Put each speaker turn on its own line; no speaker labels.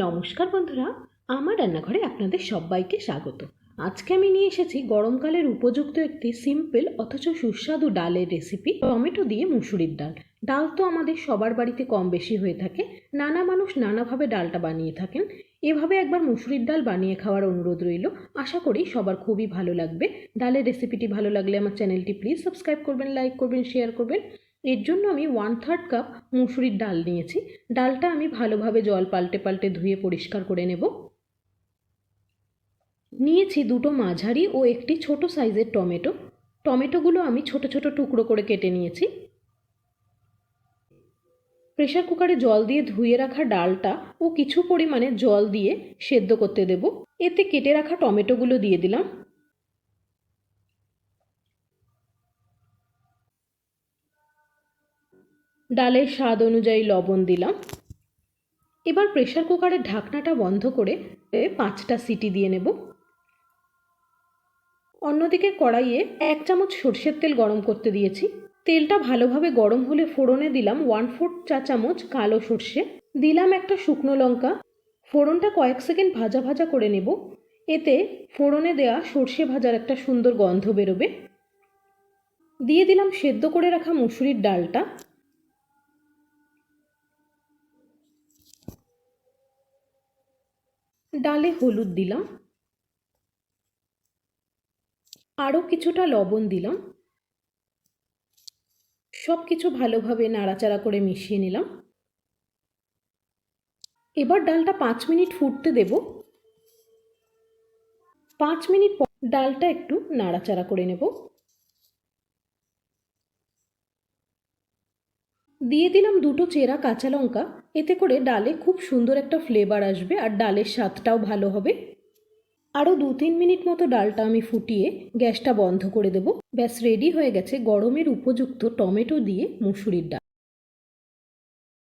নমস্কার বন্ধুরা, আমার রান্নাঘরে আপনাদের সবাইকে স্বাগত। আজকে আমি নিয়ে এসেছি গরমকালের উপযুক্ত একটি সিম্পল অথচ সুস্বাদু ডালের রেসিপি, টমেটো দিয়ে মুসুরির ডাল। ডাল তো আমাদের সবার বাড়িতে কম বেশি হয়ে থাকে, নানা মানুষ নানাভাবে ডালটা বানিয়ে থাকেন। এভাবে একবার মুসুরির ডাল বানিয়ে খাওয়ার অনুরোধ রইল। আশা করি সবার খুবই ভালো লাগবে। ডালের রেসিপিটি ভালো লাগলে আমার চ্যানেলটি প্লিজ সাবস্ক্রাইব করবেন, লাইক করবেন, শেয়ার করবেন। এর জন্য আমি ওয়ান থার্ড কাপ মুসুরির ডাল নিয়েছি। ডালটা আমি ভালোভাবে জল পাল্টে পাল্টে ধুয়ে পরিষ্কার করে নেব। নিয়েছি দুটো মাঝারি ও একটি ছোট সাইজের টমেটো। টমেটোগুলো আমি ছোট ছোট টুকরো করে কেটে নিয়েছি। প্রেশার কুকারে জল দিয়ে ধুয়ে রাখা ডালটা ও কিছু পরিমাণে জল দিয়ে সেদ্ধ করতে দেব। এতে কেটে রাখা টমেটোগুলো দিয়ে দিলাম। ডালের স্বাদ অনুযায়ী লবণ দিলাম। এবার প্রেশার কুকারের ঢাকনাটা বন্ধ করে পাঁচটা সিটি দিয়ে নেব। অন্যদিকে কড়াইয়ে এক চামচ সর্ষের তেল গরম করতে দিয়েছি। তেলটা ভালোভাবে গরম হলে ফোড়নে দিলাম ওয়ান ফোর্থ চা চামচ কালো সর্ষে। দিলাম একটা শুকনো লঙ্কা। ফোড়নটা কয়েক সেকেন্ড ভাজা ভাজা করে নেব। এতে ফোড়নে দেয়া সর্ষে ভাজার একটা সুন্দর গন্ধ বেরোবে। দিয়ে দিলাম সেদ্ধ করে রাখা মুসুরির ডালটা। ডালে হলুদ দিলাম। আরও কিছুটা লবণ দিলাম। সব কিছু ভালোভাবে নাড়াচাড়া করে মিশিয়ে নিলাম। এবার ডালটা পাঁচ মিনিট ফুটতে দেব। পাঁচ মিনিট ডালটা একটু নাড়াচাড়া করে নেব। দিয়ে দিলাম দুটো চেরা কাঁচা লঙ্কা। এতে করে ডালে খুব সুন্দর একটা ফ্লেভার আসবে আর ডালের স্বাদটাও ভালো হবে। আরও দু তিন মিনিট মতো ডালটা আমি ফুটিয়ে গ্যাসটা বন্ধ করে দেব। ব্যাস রেডি হয়ে গেছে গরমের উপযুক্ত টমেটো দিয়ে মুসুরির ডাল।